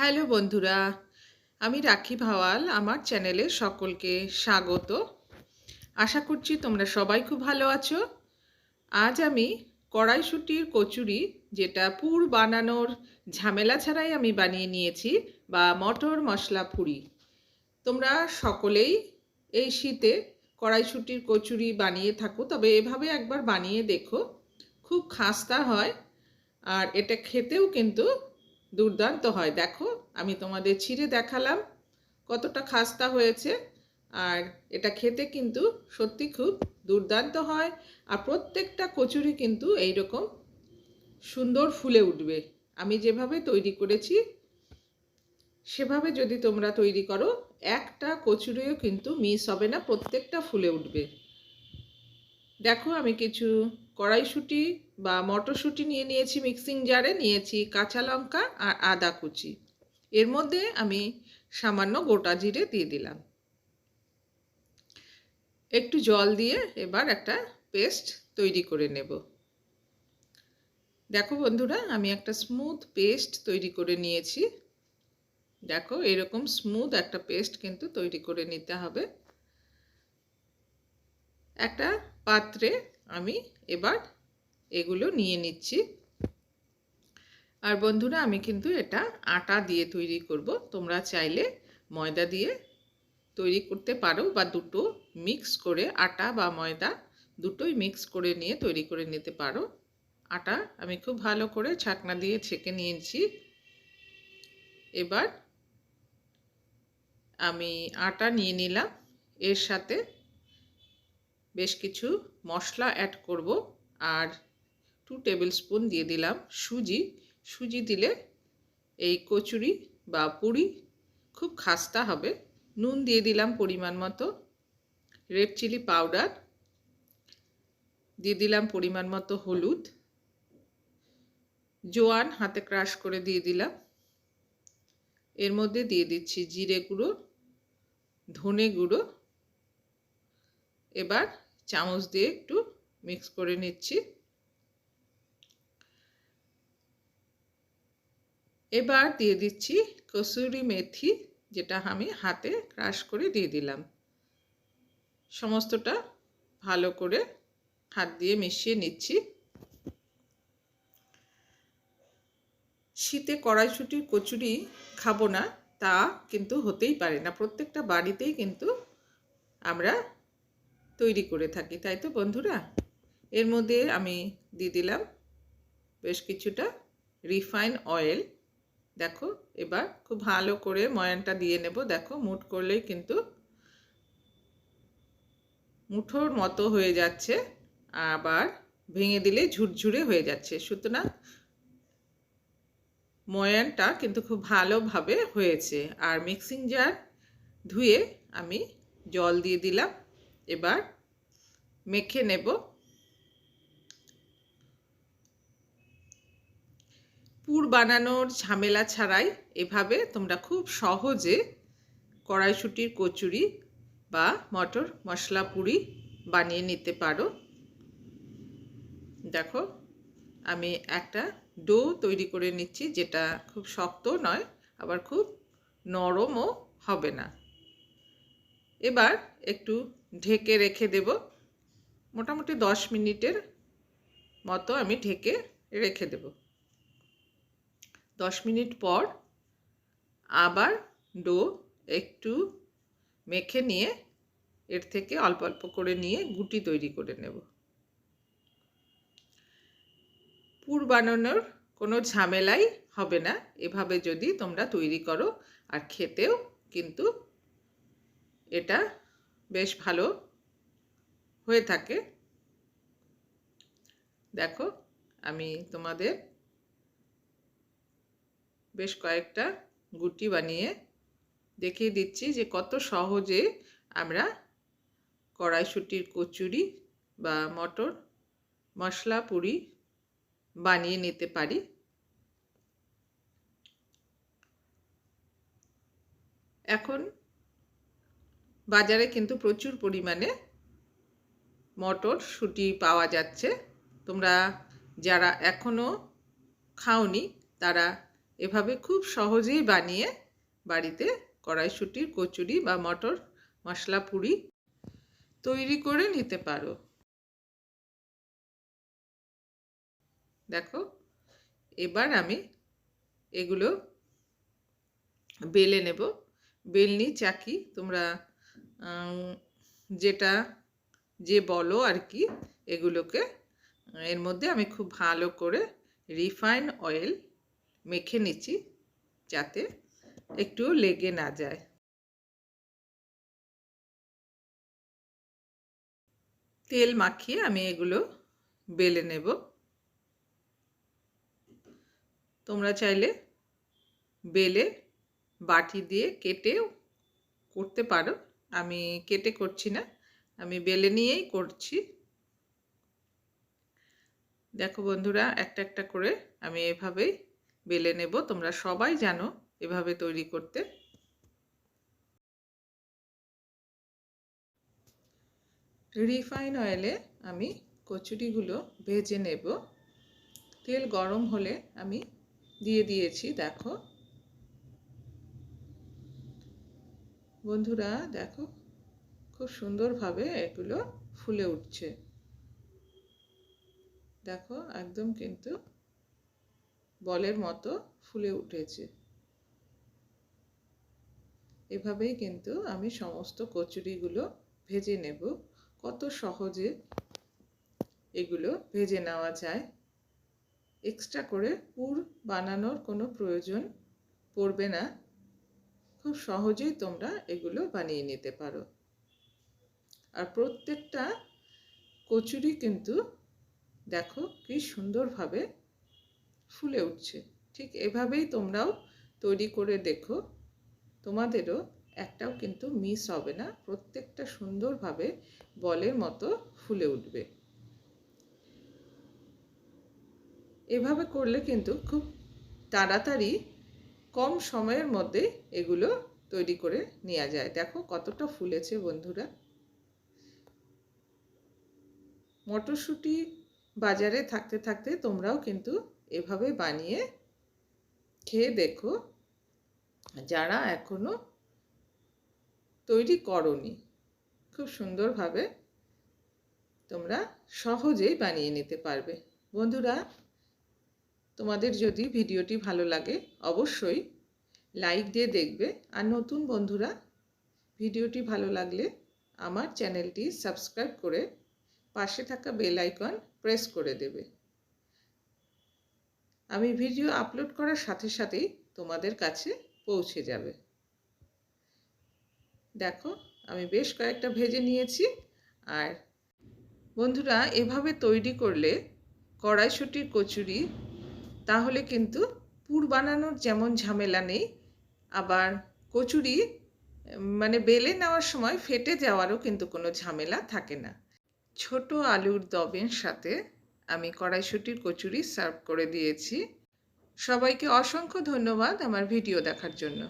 Hello বন্ধুরা, আমি রাখি ভাওয়াল, আমার চ্যানেলে সকলকে স্বাগত। আশা করছি তোমরা সবাই খুব ভালো আছো। আজ আমি কড়াইশুটির কচুরি, যেটা পুর বানানোর ঝামেলা ছাড়াই আমি বানিয়ে নিয়েছি, বা মটর মশলা পুরি। তোমরা সকলেই এই শীতে কড়াইশুটির কচুরি বানিয়ে থাকো, তবে এভাবে একবার বানিয়ে দেখো, খুব খাস্তা হয়। আর এটা খেতেও কিন্তু দুর্দান্ত হয়। দেখো, আমি তোমাদের ছিঁড়ে দেখালাম কতটা খাস্তা হয়েছে। আর এটা খেতে কিন্তু সত্যি খুব দুর্দান্ত হয় আর প্রত্যেকটা কচুরি কিন্তু এই রকম সুন্দর ফুলে উঠবে। আমি যেভাবে তৈরি করেছি, সেভাবে যদি তোমরা তৈরি করো, একটা কচুরিও কিন্তু মিস হবে না, প্রত্যেকটা ফুলে উঠবে। দেখো আমি কিছু কড়াইশুঁটি বা মটরশুঁটি নিয়ে নিয়েছি মিক্সিং জারে নিয়েছি কাঁচা লঙ্কা আর আদা কুচি। এর মধ্যে আমি সামান্য গোটা জিরে দিয়ে দিলাম। একটু জল দিয়ে এবার একটা পেস্ট তৈরি করে নেব। দেখো বন্ধুরা, আমি একটা স্মুথ পেস্ট তৈরি করে নিয়েছি। দেখো, এরকম স্মুথ একটা পেস্ট কিন্তু তৈরি করে নিতে হবে। একটা পাত্রে আমি এবার এগুলো নিয়ে নিচ্ছি। আর বন্ধুরা, আমি কিন্তু এটা আটা দিয়ে তৈরি করব। তোমরা চাইলে ময়দা দিয়ে তৈরি করতে পারো বা দুটো মিক্স করে আটা বা ময়দা দুটোই মিক্স করে নিয়ে তৈরি করে নিতে পারো। আটা আমি খুব ভালো করে ছাকনা দিয়ে ছেঁকে নিয়েছি। এবার আমি আটা নিয়ে নিলাম। এর সাথে বেশ কিছু মশলা অ্যাড করব। আর টু টেবিল স্পুন দিয়ে দিলাম সুজি। সুজি দিলে এই কচুরি বা পুরি খুব খাস্তা হবে। নুন দিয়ে দিলাম পরিমাণ মতো। রেড চিলি পাউডার দিয়ে দিলাম পরিমাণ মতো হলুদ। জোয়ান হাতে ক্রাশ করে দিয়ে দিলাম। এর মধ্যে দিয়ে দিচ্ছি জিরে গুঁড়ো, ধনে গুঁড়ো। এবার চামচ দিয়ে একটু মিক্স করে নিচ্ছি। এবার দিয়ে দিচ্ছি কসুরি মেথি, যেটা আমি হাতে ক্রাশ করে দিয়ে দিলাম। সমস্তটা ভালো করে হাত দিয়ে মিশিয়ে নিচ্ছি। শীতে কড়াইশুটির কচুরি খাব না, তা কিন্তু হতেই পারে না। প্রত্যেকটা বাড়িতেই কিন্তু আমরা তৈরি করে থাকি, তাই তো বন্ধুরা? এর মধ্যে আমি দিয়ে দিলাম বেশ কিছুটা রিফাইন অয়েল। দেখো, এবার খুব ভালো করে ময়ানটা দিয়ে নেব। দেখো, মুট করলেই কিন্তু মুঠোর মতো হয়ে যাচ্ছে, আবার ভেঙে দিলে ঝুরঝুরে হয়ে যাচ্ছে। সুতরাং ময়ানটা কিন্তু খুব ভালোভাবে হয়েছে। আর মিক্সিং জার ধুয়ে আমি জল দিয়ে দিলাম। এবার মেখে নেব পুর বানানোর ঝামেলা ছাড়াই এভাবে তোমরা খুব সহজে কড়াইশুটির কচুরি বা মটর মশলা পুরি বানিয়ে নিতে পারো। দেখো, আমি একটা ডো তৈরি করে নিচ্ছি যেটা খুব শক্ত নয়, আবার খুব নরমও হবে না। এবার একটু ঢেকে রেখে দেব। মোটামুটি দশ মিনিটের মতো আমি ঢেকে রেখে দেব। দশ মিনিট পর আবার ডো একটু মেখে নিয়ে এর থেকে অল্প অল্প করে নিয়ে গুটি তৈরি করে নেব। পুর বানানোর কোনো ঝামেলাই হবে না। এভাবে যদি তোমরা তৈরি করো আর খেতেও কিন্তু এটা বেশ ভালো হয়ে থাকে। দেখো, আমি তোমাদের বেশ কয়েকটা গুটি বানিয়ে দেখিয়ে দিচ্ছি যে কত সহজে আমরা কড়াইশুটির কচুরি বা মটর, মশলা, পুরি বানিয়ে নিতে পারি। এখন বাজারে কিন্তু প্রচুর পরিমাণে মটরশুঁটি পাওয়া যাচ্ছে। তোমরা যারা এখনও খাওনি, তারা এভাবে খুব সহজেই বানিয়ে বাড়িতে কড়াইশুটির কচুরি বা মটর মশলা পুরি তৈরি করে নিতে পারো। দেখো, এবার আমি এগুলো বেলে নেব। বেলনি চাকি তোমরা যেটা যে বলো আর কি, এগুলোকে, এর মধ্যে আমি খুব ভালো করে রিফাইন অয়েল মেখে নিচ্ছি যাতে একটু লেগে না যায়। তেল মাখিয়ে আমি এগুলো বেলে নেব। তোমরা চাইলে বেলে বাটি দিয়ে কেটেও করতে পারো। আমি কেটে করছি না, আমি বেলে নিয়েই করছি। দেখো বন্ধুরা, একটা একটা করে আমি এভাবেই বেলে নেব, তোমরা সবাই জানো এভাবে তৈরি করতে। রিফাইন অয়েলে আমি কচুরিগুলো ভেজে নেব। তেল গরম হলে আমি দিয়ে দিয়েছি, দেখো। বন্ধুরা, দেখো, খুব সুন্দরভাবে এগুলো ফুলে উঠছে। দেখো, একদম কিন্তু বলের মতো ফুলে উঠেছে। এভাবেই কিন্তু আমি সমস্ত কচুরিগুলো ভেজে নেব। কত সহজে এগুলো ভেজে নেওয়া যায়। এক্সট্রা করে পুর বানানোর কোনো প্রয়োজন পড়বে না। খুব সহজেই তোমরা এগুলো বানিয়ে নিতে পারো। আর প্রত্যেকটা কচুরি কিন্তু দেখো কি সুন্দরভাবে ফুলে উঠছে। ঠিক এভাবেই তোমরাও তৈরি করে দেখো। তোমাদেরও একটাও কিন্তু মিস হবে না, প্রত্যেকটা সুন্দরভাবে বলের মতো ফুলে উঠবে। এভাবে করলে কিন্তু খুব তাড়াতাড়ি কম সময়ের মধ্যে এগুলো তৈরি করে নেওয়া যায়। দেখো কতটা ফুলেছে বন্ধুরা। মটরশুঁটি বাজারে থাকতে থাকতে তোমরাও কিন্তু এভাবে বানিয়ে খেয়ে দেখো। যারা এখনও তৈরি করনি, খুব সুন্দরভাবে তোমরা সহজেই বানিয়ে নিতে পারবে। বন্ধুরা তোমাদের যদি ভিডিওটি ভালো লাগে, অবশ্যই লাইক দিয়ে দেখবে। আর নতুন বন্ধুরা, ভিডিওটি ভালো লাগলে আমার চ্যানেলটি সাবস্ক্রাইব করে পাশে থাকা বেল আইকন প্রেস করে দেবে। আমি ভিডিও আপলোড করার সাথে সাথেই তোমাদের কাছে পৌঁছে যাবে। দেখো, আমি বেশ কয়েকটা ভেজে নিয়েছি। আর বন্ধুরা, এভাবে তৈরি করলে কড়াইশুটির কচুরি তাহলে কিন্তু পুর বানানোর যেমন ঝামেলা নেই, আবার কচুরি মানে বেলে নেওয়ার সময় ফেটে যাওয়ারও কিন্তু কোনো ঝামেলা থাকে না। ছোট আলুর দবের সাথে আমি কড়াইশুটির কচুরি সার্ভ করে দিয়েছি। সবাইকে অসংখ্য ধন্যবাদ আমার ভিডিও দেখার জন্য।